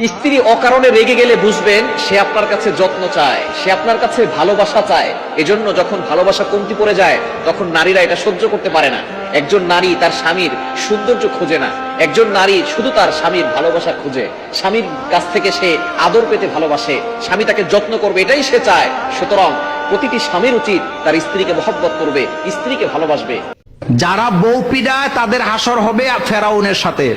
স্ত্রী অকারণে রেগে গেলে বুঝবেন সে আপনার কাছে যত্ন চায়, সে আপনার কাছে ভালোবাসা চায়। এজন্য যখন ভালোবাসা কমতি পড়ে যায়, তখন নারীরা এটা সহ্য করতে পারে না। একজন নারী তার স্বামীর সৌন্দর্য খোঁজে না। একজন নারী শুধু তার স্বামীর ভালোবাসা খুঁজে। স্বামীর কাছ থেকে সে আদর পেতে ভালোবাসে। স্বামী তাকে যত্ন করবে, এটাই সে চায়। সুতরাং প্রতিটি স্বামীর উচিত তার স্ত্রীকে মহব্বত করবে, স্ত্রীকে ভালোবাসবে। যারা বউ পিডায় তাদের হাসর হবে ফেরাউনের সাথে।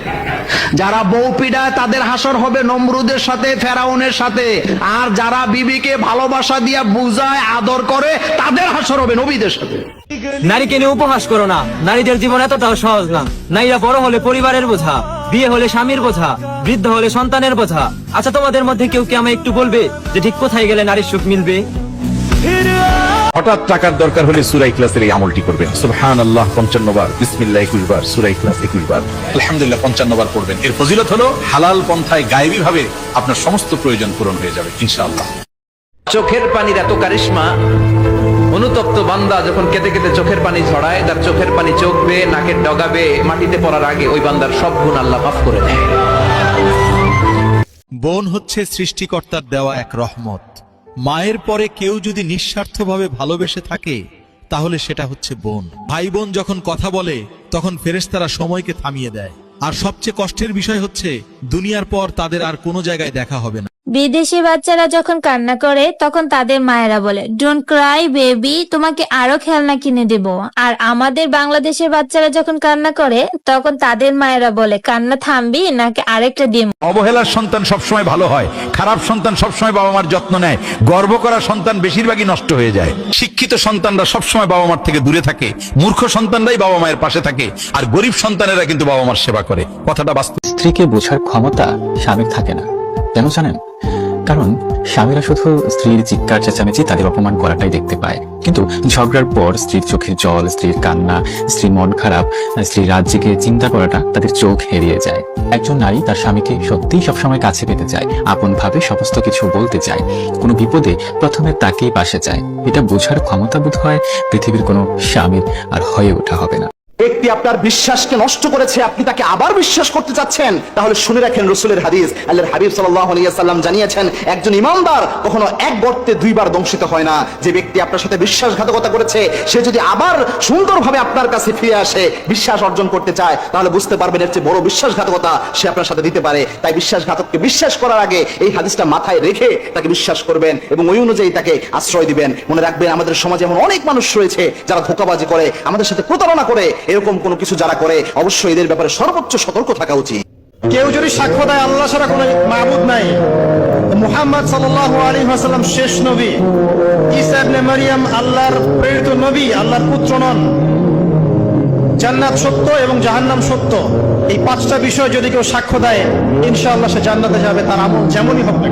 যারা বউ পিডায় তাদের হাসর হবে নমরুদের সাথে, ফেরাউনের সাথে। আর যারা বিবিকে ভালোবাসা দিয়া বুঝায়, আদর করে, তাদের হাসর হবে নবীদের সাথে। নারীকে নিয়ে উপহাস করো না। নারীদের জীবন এতটাও সহজ না। নারীরা বড় হলে পরিবারের বোঝা, বিয়ে হলে স্বামীর বোঝা, বৃদ্ধ হলে সন্তানের বোঝা। আচ্ছা তোমাদের মধ্যে কেউ কি আমায় একটু বলবে যে ঠিক কোথায় গেলে নারীর সুখ মিলবে? হঠাৎ টাকার দরকার হলে সুরাই ক্লাসের এই আমলটি করবেন। সুবহান আল্লাহ পঞ্চান্ন বার। বিসমিল্লাহ একুশ বার সুরাই ক্লাস একুশ বার। আলহামদুলিল্লাহ পঞ্চান্ন বার পড়বেন। এর ফজিলত হলো হালাল পন্থায় গায়েবী ভাবে আপনার সমস্ত প্রয়োজন পূরণ হয়ে যাবে ইনশাআল্লাহ। চোখের পানির এত কারিশমা অনুতপ্ত বান্দা যখন কেঁদে কেঁদে চোখের পানি ঝরায় তার চোখের পানি চোখ বেয়ে নাকের ডগাবে মাটিতে পড়ার আগে ওই বান্দার সব গুণ আল্লাহ মাফ করে দেয়। বোন হচ্ছে সৃষ্টিকর্তার দেওয়া এক রহমত। মায়ের পরে কেউ যদি নিঃস্বার্থভাবে ভালোবেসে থাকে, তাহলে সেটা হচ্ছে বোন। ভাই বোন যখন কথা বলে, তখন ফেরেশতারা সময়কে থামিয়ে দেয়। আর সবচেয়ে কষ্টের বিষয় হচ্ছে, দুনিয়ার পর তাদের আর কোনো জায়গায় দেখা হবে না। বিদেশি বাচ্চারা যখন কান্না করে তখন তাদের মায়েরা বলে ডোন্ট ক্রাই বেবি তোমাকে আরও খেলনা কিনে দেব। আর আমাদের বাংলাদেশের বাচ্চারা যখন কান্না করে তখন তাদের মায়েরা বলে কান্না থামবি নাকি আরেকটা দিম অবহেলার সন্তান সবসময় ভালো হয়। খারাপ সন্তান সবসময় বাবা মার যত্ন নেয়। গর্ব করা সন্তান বেশিরভাগই নষ্ট হয়ে যায়। শিক্ষিত সন্তানরা সবসময় বাবা মার থেকে দূরে থাকে। মূর্খ সন্তানরাই বাবা মায়ের পাশে থাকে। আর গরিব সন্তানেরা কিন্তু বাবা মার সেবা করে। কথাটা বাস্তব স্ত্রীকে বোঝার ক্ষমতা স্বামীর থাকে না। কেন জানেন? কারণ স্বামীরা শুধু স্ত্রীর চিৎকার, চেঁচামেচি তাদের অপমান করাটাই দেখতে পায়। কিন্তু ঝগড়ার পর স্ত্রীর চোখের জল, স্ত্রীর কান্না, স্ত্রীর মন খারাপ, স্ত্রীর রাজ্যকে চিন্তা করাটা তাদের চোখ হেরিয়ে যায়। একজন নারী তার স্বামীকে সত্যিই সবসময় কাছে পেতে চায় আপন ভাবে সমস্ত কিছু বলতে চায়। কোনো বিপদে প্রথমে তাকেই পাশে চায়। এটা বোঝার ক্ষমতা বোধ হয় পৃথিবীর কোনো স্বামীর আর হয়ে ওঠা হবে না। ব্যক্তি আপনার বিশ্বাসকে নষ্ট করেছে, আপনি তাকে আবার বিশ্বাস করতে চাচ্ছেন, তাহলে শুনে রাখেন রসুলের হাদিস। আল্লাহর হাবিব সাল্লাম জানিয়েছেন, একজন ইমানদার কখনো এক গর্তে দুইবার দংশিত হয় না। যে ব্যক্তি আপনার সাথে বিশ্বাসঘাতকতা করেছে, সে যদি আবার সুন্দরভাবে আপনার কাছে ফিরে আসে, বিশ্বাস অর্জন করতে চায়, তাহলে বুঝতে পারবেন এর চেয়ে বড় বিশ্বাসঘাতকতা সে আপনার সাথে দিতে পারে। তাই বিশ্বাসঘাতককে বিশ্বাস করার আগে এই হাদিসটা মাথায় রেখে তাকে বিশ্বাস করবেন এবং ওই অনুযায়ী তাকে আশ্রয় দিবেন। মনে রাখবেন, আমাদের সমাজে এমন অনেক মানুষ রয়েছে যারা ধোকাবাজি করে, আমাদের সাথে প্রতারণা করে এরকম কোনো কিছু যারা করে, অবশ্যই এদের ব্যাপারে সর্বোচ্চ সতর্ক থাকা উচিত। কেউ যদি সাক্ষ্য দেয়, আল্লাহ ছাড়া কোনো মাহবুদ নাই। মুহাম্মদ সাল্লাল্লাহু আলাইহি ওয়াসাল্লাম শেষ নবী। ঈসা ইবনে মারিয়াম আল্লাহর প্রেরিত নবী, আল্লাহর পুত্র নন। জান্নাত সত্য এবং জাহান্নাম সত্য। এই পাঁচটা বিষয় যদি কেউ সাক্ষ্য দেয়, ইনশাআল্লাহ সে জান্নাতে যাবে, তার আমল যেমনই হোক না।